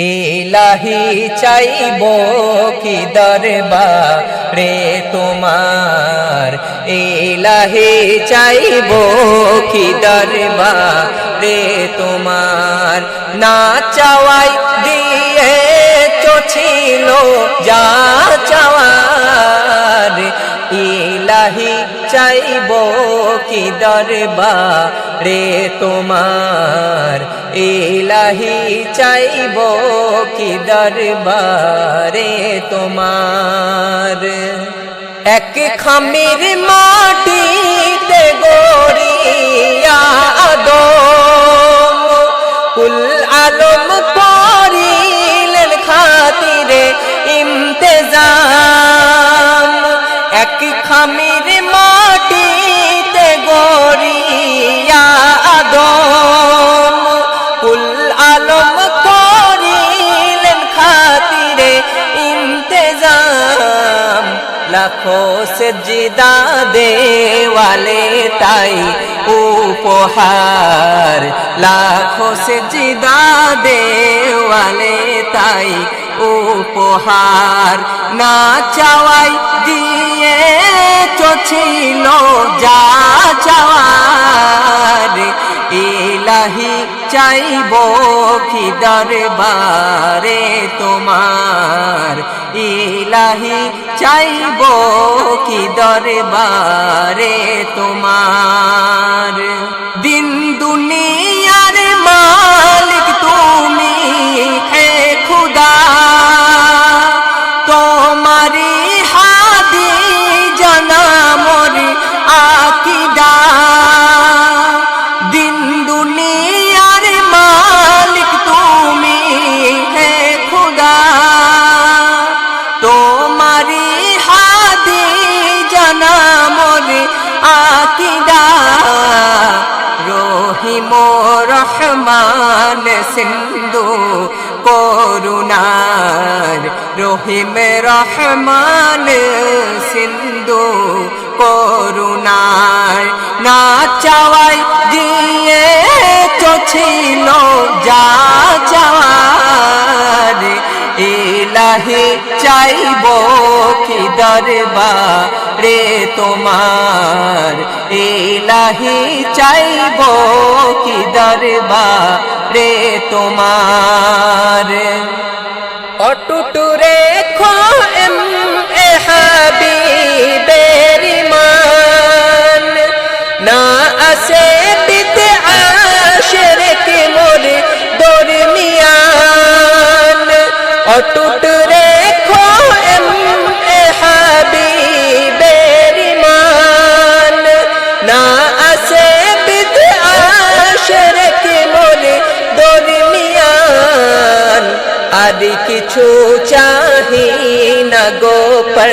ইলাহি চাইব কি দরবারে তোমার? ইলাহি চাইব কি দরবারে তোমার? না চাওয়াই দিয়ে ছিল, যা চাওয়ার। ইলাহি চাইব দরবারে তোমার ইলাহি চাইব কি দরবারে তোমার? এক খামির মাটিতে গড়িয়া সজিদা দেওয়ালে তাই উপহার। লাখো সজিদা দেওয়ালে তাই উপহার। না চাওয়াই দিয়ে ছিল যা চাওয়ার। ইলাহি চাইব কি দরবারে তোমার। ইলাহি চাইব কি দরবারে তোমার? রহমান সিন্ধু করুণার রহিম রহমান সিন্ধু করুণার না চাওয়াই দিয়ে চছিল যা ইলাহি চাইব কি দরবারে তোমার? ইলাহি চাইব কি দরবারে তোমার? অটুট রেখো এম এ হাবিবের মান না আসে বিতে আশরকে মোর দরমিয়ান। অটুট কিছু চাহি না গোপর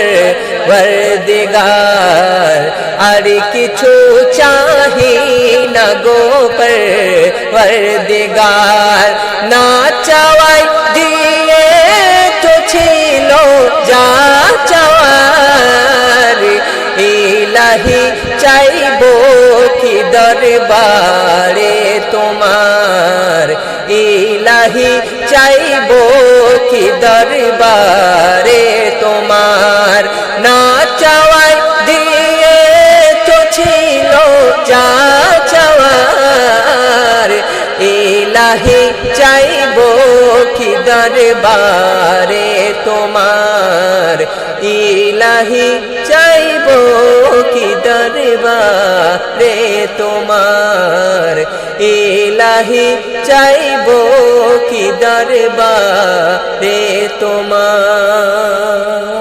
বরদিগার আর কিছু চাহি না গোপর বরদিগার না চাওয়াই দিয়ে তো ছিল যা চাওয়ার। ইলাহি চাইব কি দরবারে তোমার। ইলাহি চাইব কি দরবারে তোমার না চাওয়াই দিয়ে তো ছিল, যা চাওয়ার। ইলাহি চাইব কি দরবারে তোমার। ইলাহি চাইব রে তোমার ইলাহি চাইব কি দরবা রে তোমার?